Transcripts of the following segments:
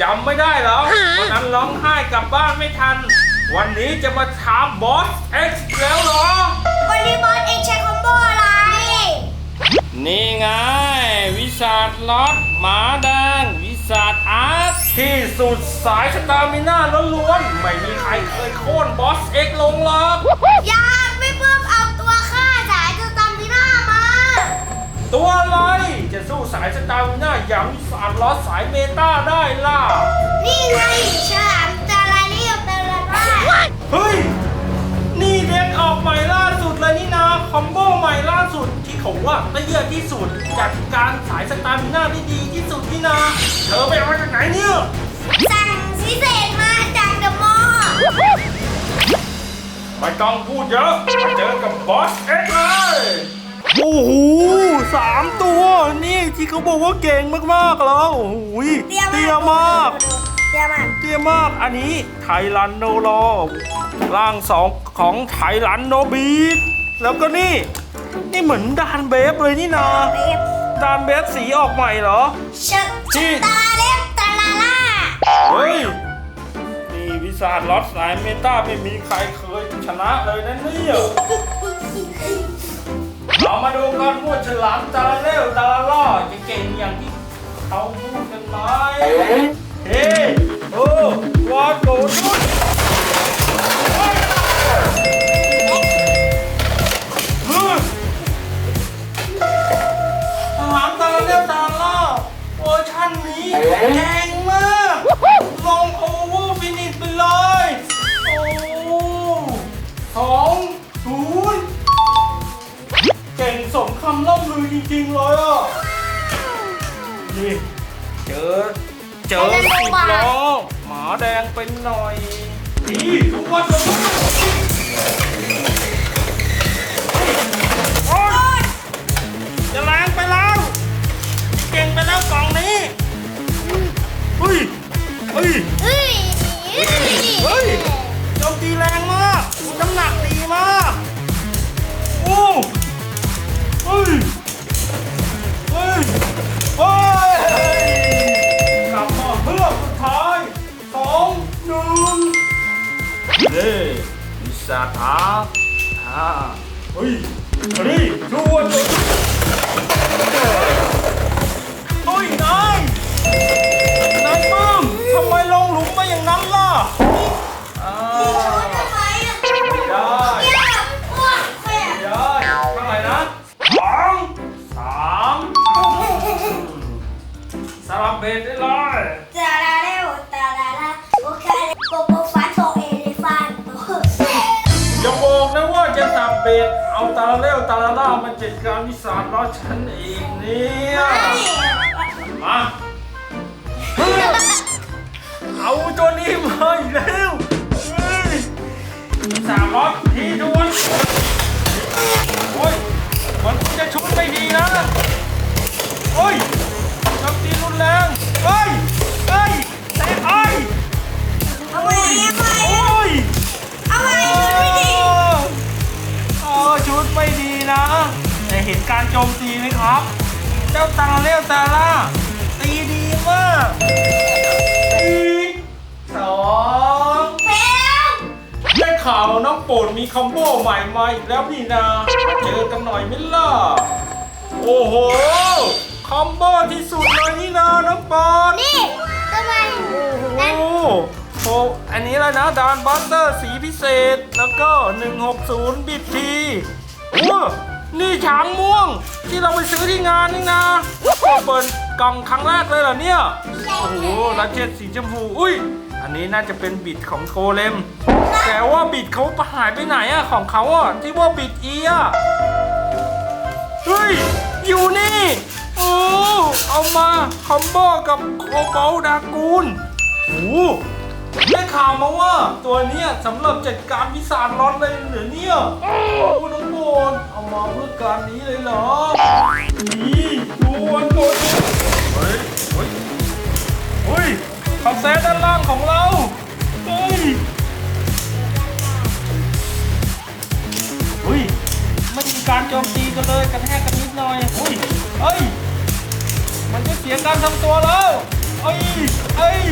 จำไม่ได้เหรอวันนั้นร้องไห้กลับบ้านไม่ทัน วันนี้จะมาถามบอสเอ็กซ์แล้วเหรอ วันนี้บอสเองใช้คอมโบอะไร นี่ไง วิสาดล็อตหมาแดงวิสาดอาร์ตที่สุดสายสตามิน่าล้วนๆไม่มีใครเคยโค่นบอสเอ็กซ์ลงหรอกอยา ตัวอะไรจะสู้สายสตามิน่าอย่างวิสาดล็อตสายเมตาได้ล่ะ นี่ไงฉลามตาลาเรียบตาลาล่าเฮ้ย นี่เด็กออกใหม่ล่าสุดเลยนี่นะคอมโบใหม่ล่าสุดที่เขาว่าละเอียดที่สุดจัดการสายสตามิน่าได้ดีที่สุดนี่นะเธอไปเอามาจากไหนเนี่ย สั่งพิเศษมาจากเดอะมอลล์ไม่ต้องพูดเยอะมาเจอกับบอสเอ็กซ์เลย โอ้โหสามตัว นี่ที่เขาบอกว่าเก่งมากๆแล้วโอ้โหเตี้ยเตี้ยมาก เตี้ยมาก เตี้ยมาก อันนี้ไทรันโนโลร่างสองของไทรันโนบีดแล้วก็นี่ นี่เหมือนดานเบฟเลยนี่นาเบฟดานเบฟสีออกใหม่เหรอชะตาเล็บตาลาล่าเฮ้ยนี่วิสาดลอสสายเมตาไม่มีใครเคยชนะเลยนะเนี่ย เรามาดูกันว่าฉลามตาลาเล่วตาลาล่อจะเก่งอย่างที่เขาพูดกันไหมเฮ้โอ้วอดโกดุด ริงๆเลยอะนี่เจอเจอสิบล้อหมาแดงเป็นหน่อยนี่ทุกวันเลยโอ๊ยจะแรงไปแล้ว เก่งไปแล้วกล่องนี้เฮ้ยเฮ้ยเฮ้ยเฮ้ยโจมตีแรงมากน้ำหนักดี วิสาทาอ่าเฮ้ยเฮ้ยชวนเลยเฮ้ยนายนายปื้มทำไมลงหลุมมาอย่างนั้นล่ะอ่าทำไมอะได้เนี่ยอ้วกแม่ได้เท่าไหร่นะสองสามสลับเบสได้เลย เอาตาเร็วตาล่ามาจัดการวิสาล้อฉันเองเนี่ยมาเฮ้ยเอาตัวนี้มาอีกแล้วเฮ้ยสามล้อทีด่วนโอ้ยมันจะชุดไม่ดีนะโอ้ย ห็นการโจมตีไหมครับ เจ้าตาเลี้ยวตาล่า ตีดีมากตีสองเฟลได้ข่าวน้องโปรดมีคอมโบใหม่มาอีกแล้วนี่นา เจอกันหน่อยไหมิล่ะ โอ้โห คอมโบที่สุดเลยนี่นาน้องโปรดนี่ทำไมโอ้โหโอ้อันนี้เลยนะดานบัสเตอร์สีพิเศษ แล้วก็ 160 บิตทีว้า นี่ช้างม่วง ที่เราไปซื้อที่งานนี่นะเปิดกล่องครั้งแรกเลยเหรอเนี่ย โอ้โหลัดเจ็ดสีชมพู อุ้ย อันนี้น่าจะเป็นบิดของโกเลม แต่ว่าบิดเขาหายไปไหนอะของเขาอะที่ว่าบิดเอีอะเฮ้ย อยู่นี่โอ้เอามาคอมโบกับโคโบลดากูลโอ้ ได้ข่าวมาว่า ตัวเนี้ยสำหรับจัดการวิสานร้อนเลยเหรือเนี่ยโอ้น้องโบนเอามาเพื่อการนี้เลยเหรอนี่ดูวันโดนเฮ้ยเฮ้ยเฮ้ยขับแซดด้านล่างของเราเฮ้ยเฮ้ยไม่มีการโจมตีกันเลยกระแทกกันนิดหน่อยเฮ้ยเฮ้ยมันจะเสียการทำตัวแล้วเอ้ยเอ้ย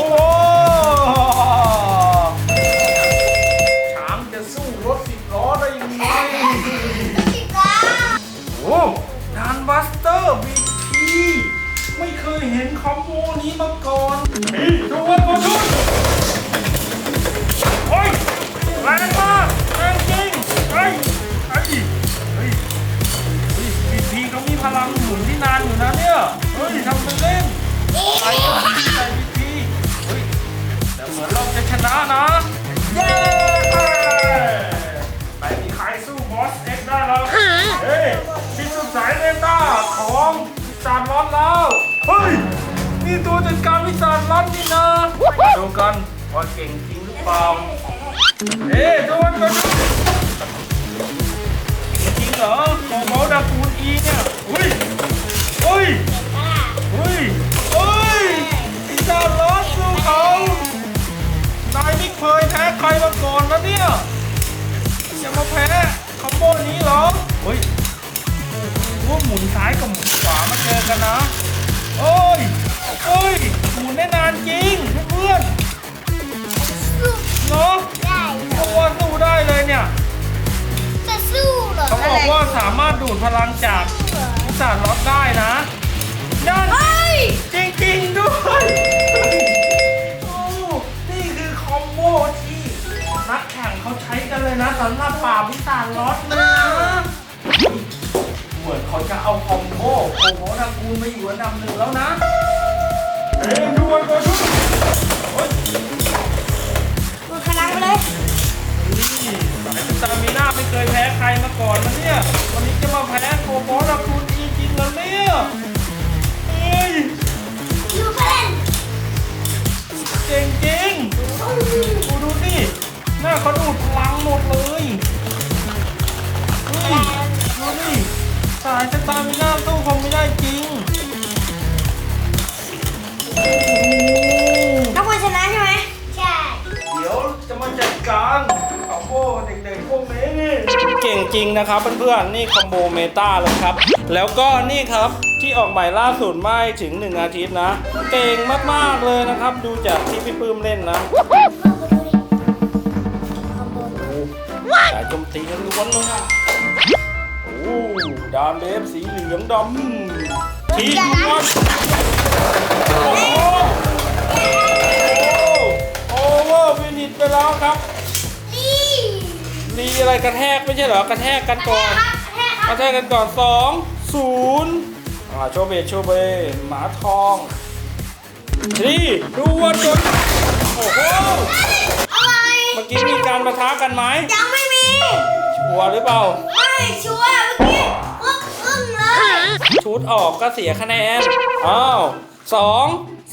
โอ้ช้างจะสู้รถสิบล้อได้ยังไงโอ้ดานบัสเตอร์บีทีไม่เคยเห็นคอมโบนี้มาก่อนนี่ทุกคนมชุดโอ้ยแรงมากแรงจริงเฮ้ยเฮ้ยเฮ้ยบีทีเขามีพลังหมุนที่นานอยู่นะเนี่ย เฮ้ยทำเป็นเล่นไปกับ นะนะเย้ไม่มีใครสู้บอสเอ็กซ์ได้แล้วเฮ้ยที่สุดสายเมตาของวิสานร้อนแล้วเฮ้ยนี่ตัวจัดการวิสานร้อนนี่นะดูกันว่าเก่งจริงหรือเปล่าเฮ้ยดูมันก่อนดูจริงเหรอของเขาดาคูนอีเนี่ยอุ้ยอุ้ย มาก่อนนะเนี่ยจะมาแพ้คอมโบนี้เหรอเฮ้ยว่าหมุนซ้ายกับหมุนขวามาเจอกันนะโอ้ยโอ้ยหมุนได้นานจริงเพื่อนๆเนาะเพราะว่าสู้ได้เลยเนี่ยจะสู้เหรอเขาบอกว่าสามารถดูดพลังจากสารล็อตได้นะนั่นเฮ้ยจริงๆด้วย เขาใช้กันเลยนะสำหรับป่าบวิสานล็อตเลยนะเหมือนเขาจะเอาคอมโบโอ้โหทางกูลมาอยู่อันดับหนึ่งแล้วนะเฮ้ยดูวันก่อนดูโอ้ยดูพลังไปเลยนี่สายสตามิน่าไม่เคยแพ้ใครมาก่อนนะเนี่ย วันนี้จะมาแพ้โกโบทางกูลจริงๆแล้วเนี่ย เขาดูดพลังหมดเลยเฮ้ยดูนี่สายสตามิน่าสู้คงไม่ได้จริงโอ้โหนักบอลชนะใช่ไหมใช่ เดี๋ยวจะมาจัดการคอมโบเด็กๆพวกนี้นี่เก่งจริงนะครับเพื่อนๆนี่คอมโบเมตาเลยครับ แล้วก็นี่ครับที่ออกใหม่ล่าสุดไม่ถึง 1 อาทิตย์นะ เก่งมากๆเลยนะครับ ดูจากที่พี่ปื้มเล่นนะ สายโจมตีล้วนเลยอะโอ้ดามเดฟสีเหลืองดำทีดูมันโอ้โหโอเวอร์ฟินิชไปแล้วครับนี่รีอะไรกระแทกไม่ใช่เหรอกระแทกกันก่อนกระแทกกันก่อนสองศูนย์อ่าโชเบโชเบหมาทองทีดูวันจน มื่อกี้มีการประทะกันไหมยังไม่มี ชัวร์หรือเปล่า ไม่ชัวร์เมื่อกี้อึ้งอึ้งเลยชุดออกก็เสียคะแนน อ้าวสอง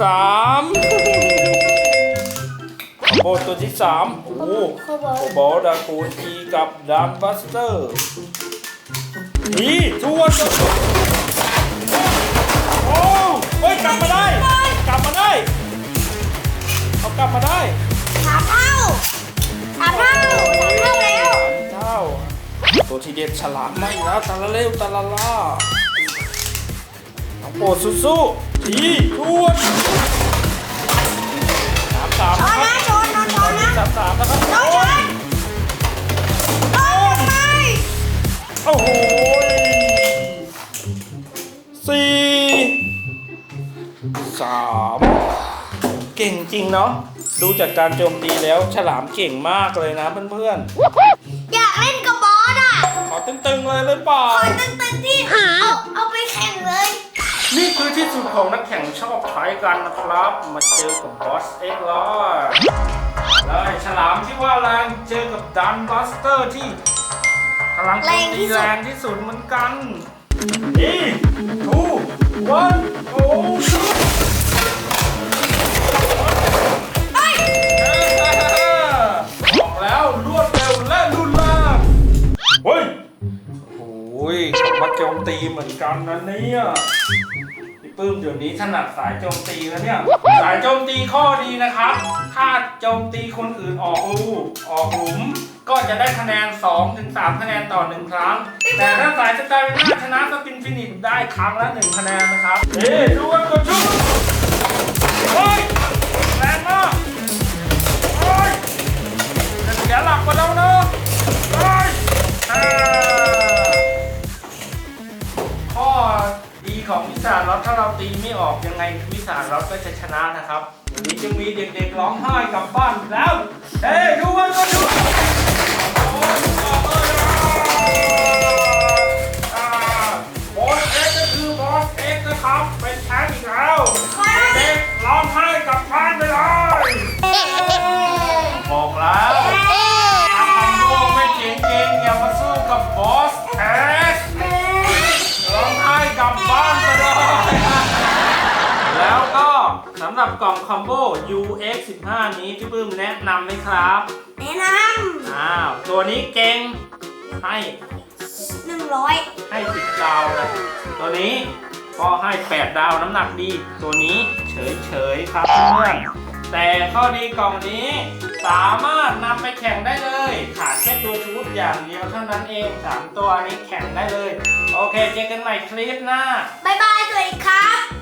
สามโบตัวที่สามโอ้โหโคบอลดาคูนอีกับดันบัสเตอร์นี่ทวนตัวโอ้เฮ้ยกลับมาได้ กลับมาได้เขากลับมาได้สามเท่าสามเท่าสามเท่าแล้ว เจ้า ตัวที่เด็ดฉลามไม่แล้วตาละเร็วตาละล่าน้องโปรดสู้ๆทีทวนสามสามชนะนคนะรับชนนอนชนนะสามสามนะครับน้องชนโอ้ยไม่โอ้โหสี่สามเก่งจริงเนาะ ดูจากการโจมตีแล้วฉลามเก่งมากเลยนะเพื่อนอยากเล่นกับบอสอะๆ ขอตึงๆเลยเลยเปล่าขอตึ้งๆที่เอาเอาไปแข่งเลย นี่คือที่สุดของนักแข่งชอบใช้กันนะครับ มาเจอกับบอสเอ็กซ์ลอยเลยฉลามที่ว่าแรงเจอกับดันบัสเตอร์ที่พลังโจมตีแรงที่สุดเหมือนกันนี่ทูวัน กันนะเนี่ยพี่ปื้มเดี๋ยวนี้ถนัดสายโจมตีแล้วเนี่ย สายโจมตีข้อดีนะครับ ถ้าโจมตีคนอื่นออกรูออกหลุม ก็จะได้คะแนน2ถึง3คะแนนต่อ 1 ครั้ง แต่ถ้าสายสตาร์วิน่าชนะสปินฟินิชได้ครั้งละ 1 คะแนนนะครับเฮ้ดูกันกดชุบโอ้ยแรงมากโอ้ยจะเสียหลักกว่าเราเนอะโอ้ย ของวิสาล็อตถ้าเราตีไม่ออกยังไงวิสาล็อตก็จะชนะนะครับวันนี้จะมีเด็กๆร้องไห้กลับบ้านแล้วเฮ้ดูกันกดชุบบอสเอ็กก็คือบอสเอ็กนะครับเป็นแชมป์อีกแล้วเด็กร้องไห้กลับบ้าน กล่องคอมโบ UX 15นี้พี่ปื้มแนะนำไหมครับแนะนอ้าวตัวนี้เก่งให้ำหนึ่งร้อยให้สิบดาวเลยตัวนี้ก็ให้ 8 ดาวน้ำหนักดี ตัวนี้เฉยๆครับเพื่อนแต่ข้อดีกล่องนี้สามารถนำไปแข่งได้เลยขาดแค่ตัวชุดอย่างเดียวเท่านั้นเอง3ตัวนี้แข่งได้เลย โอเคเจอกันใหม่คลิปหน้า บายบายสวัสดีครับ